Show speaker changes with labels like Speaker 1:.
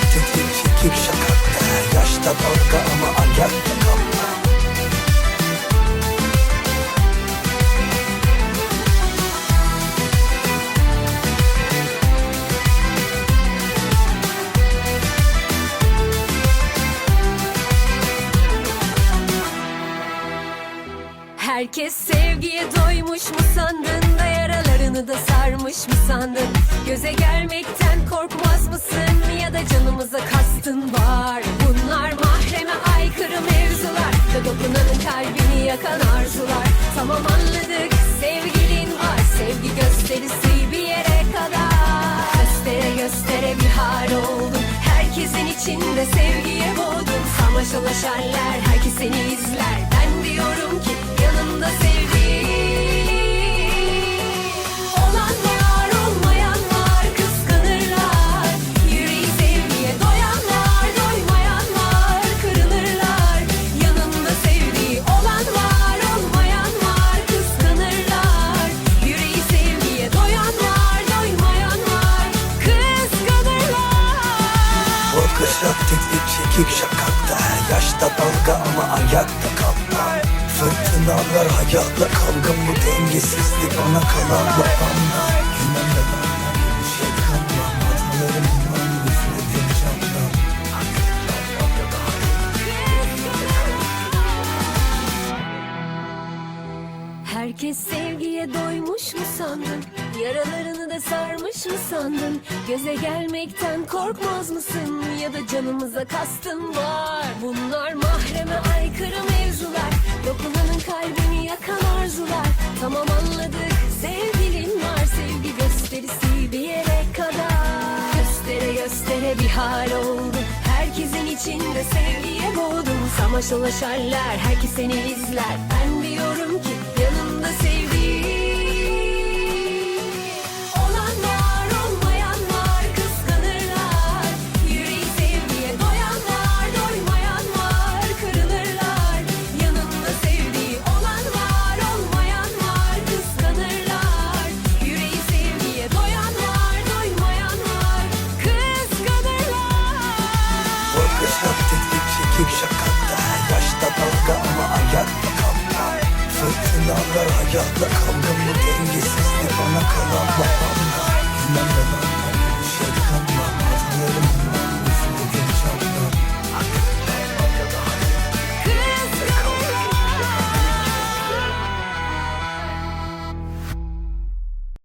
Speaker 1: Tetik çekik şakakta yaşta dalga ama kalma
Speaker 2: Herkes sevgiye doymuş mu sandın da yaralarını da sarmış mı sandın? Göze gelmekten korkmaz da kastın var. Bunlar mahreme aykırı mevzular ve dokunanın kalbini yakan arzular. Tamam anladık. Sevgilin var. Sevgi gösterisi bir yere kadar. Göstere göstere bir hal oldun Herkesin içinde sevgiye boğdun Samaşalaşarlar. Herkes seni izler. Ben diyorum
Speaker 1: Alkışlar tetik çekik şakakta. Her yaşta dalga ama ayakta kalma. Fırtınalar hayatla kavga Bu dengesizlik bana kalan babamla
Speaker 2: Herkes sevgiye doymuş mu sandın? Yaralarını da sarmış mı sandın? Göze gelmekten korkmaz mısın? Ya da canımıza kastın var? Bunlar mahreme aykırı mevzular. Dokunanın kalbini yakan arzular. Tamam anladık. Sevgilin var. Sevgi gösterisi bir yere kadar. Göstere göstere bir hal oldu. Herkesin içinde sevgiye boğdum. Samaşalaşarlar. Herkes seni izler. Ben diyorum ki
Speaker 1: Fırtınalar hayatta kaldım bu denge.